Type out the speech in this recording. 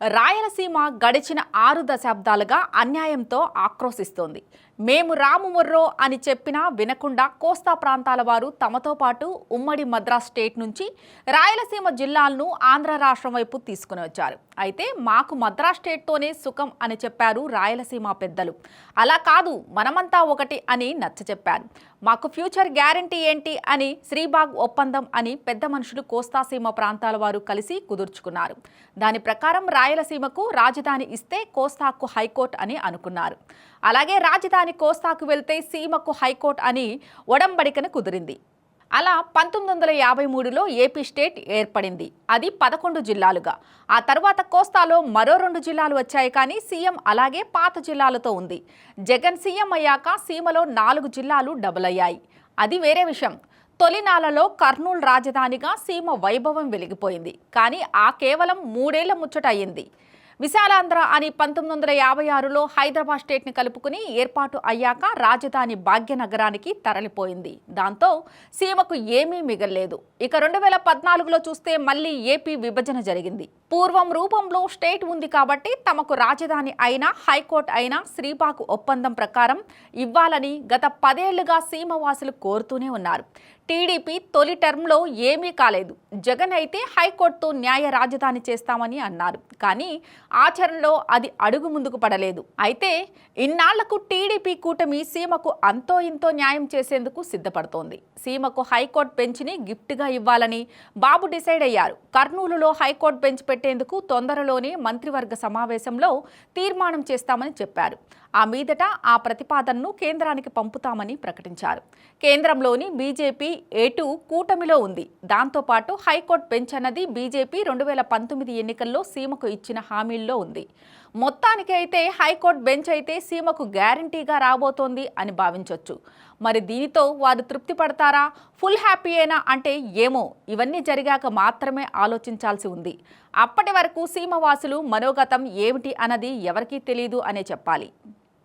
రాయలసీమ గడిచిన ఆరు దశాబ్దాలుగా అన్యాయంతో ఆక్రోశిస్తోంది. మేము రాము మొర్రో అని చెప్పినా వినకుండా కోస్తా ప్రాంతాల వారు తమతో పాటు ఉమ్మడి మద్రాస్ స్టేట్ నుంచి రాయలసీమ జిల్లాలను ఆంధ్ర రాష్ట్రం వైపు తీసుకుని వచ్చారు. అయితే మాకు మద్రాస్ స్టేట్తోనే సుఖం అని చెప్పారు రాయలసీమ పెద్దలు. అలా కాదు మనమంతా ఒకటి అని నచ్చ చెప్పారు మాకు ఫ్యూచర్ గ్యారంటీ ఏంటి అని శ్రీబాగ్ ఒప్పందం అని పెద్ద మనుషులు కోస్తాసీమ ప్రాంతాల వారు కలిసి కుదుర్చుకున్నారు. దాని ప్రకారం రాయలసీమకు రాజధాని ఇస్తే కోస్తాకు హైకోర్టు అని అనుకున్నారు. అలాగే రాజధాని కోస్తాకు వెళ్తే సీమకు హైకోర్టు అని ఒడంబడికన కుదిరింది. అలా పంతొమ్మిది వందల యాభై మూడులో ఏపీ స్టేట్ ఏర్పడింది. అది పదకొండు జిల్లాలుగా. ఆ తర్వాత కోస్తాలో మరో రెండు జిల్లాలు వచ్చాయి కానీ సీఎం అలాగే పాత జిల్లాలతో ఉంది. జగన్ సీఎం అయ్యాక సీమలో నాలుగు జిల్లాలు డబుల్ అయ్యాయి. అది వేరే విషయం. తొలినాలలో కర్నూలు రాజధానిగా సీమ వైభవం వెలిగిపోయింది. కానీ ఆ కేవలం మూడేళ్ళ ముచ్చట అయ్యింది. విశాలాంధ్ర అని పంతొమ్మిది వందల యాభై ఆరులో హైదరాబాద్ స్టేట్ని కలుపుకుని ఏర్పాటు అయ్యాక రాజధాని భాగ్యనగరానికి తరలిపోయింది. దాంతో సీమకు ఏమీ మిగల్లేదు. ఇక రెండు వేల పద్నాలుగులో చూస్తే మళ్ళీ ఏపీ విభజన జరిగింది. పూర్వం రూపంలో స్టేట్ ఉంది కాబట్టి తమకు రాజధాని అయినా హైకోర్టు అయినా శ్రీపాకు ఒప్పందం ప్రకారం ఇవ్వాలని గత పదేళ్ళుగా సీమవాసులు కోరుతూనే ఉన్నారు. టీడీపీ తొలి టర్మ్లో ఏమీ కాలేదు. జగన్ అయితే హైకోర్టుతో న్యాయ రాజధాని చేస్తామని అన్నారు. కానీ ఆచరణలో అది అడుగు ముందుకు పడలేదు. అయితే ఇన్నాళ్ళకు టీడీపీ కూటమి సీమకు అంతో ఇంతో న్యాయం చేసేందుకు సిద్ధపడుతోంది. సీమకు హైకోర్టు బెంచ్ని గిఫ్ట్గా ఇవ్వాలని బాబు డిసైడ్ అయ్యారు. కర్నూలులో హైకోర్టు బెంచ్ పెట్టేందుకు తొందరలోనే మంత్రివర్గ సమావేశంలో తీర్మానం చేస్తామని చెప్పారు. ఆ మీదట ఆ ప్రతిపాదనను కేంద్రానికి పంపుతామని ప్రకటించారు. కేంద్రంలోని బీజేపీ ఏటు కూటమిలో ఉంది. దాంతోపాటు హైకోర్టు బెంచ్ అన్నది బీజేపీ రెండు వేల పంతొమ్మిది ఎన్నికల్లో సీమకు ఇచ్చిన హామీ హామీల్లో ఉంది. మొత్తానికి అయితే హైకోర్టు బెంచ్ అయితే సీమకు గ్యారంటీగా రాబోతోంది అని భావించవచ్చు మరి దీనితో వారు తృప్తి పడతారా? ఫుల్ హ్యాపీయేనా అంటే ఏమో ఇవన్నీ జరిగాక మాత్రమే ఆలోచించాల్సి ఉంది. అప్పటి వరకు సీమవాసులు మనోగతం ఏమిటి అన్నది ఎవరికీ తెలియదు అనే చెప్పాలి.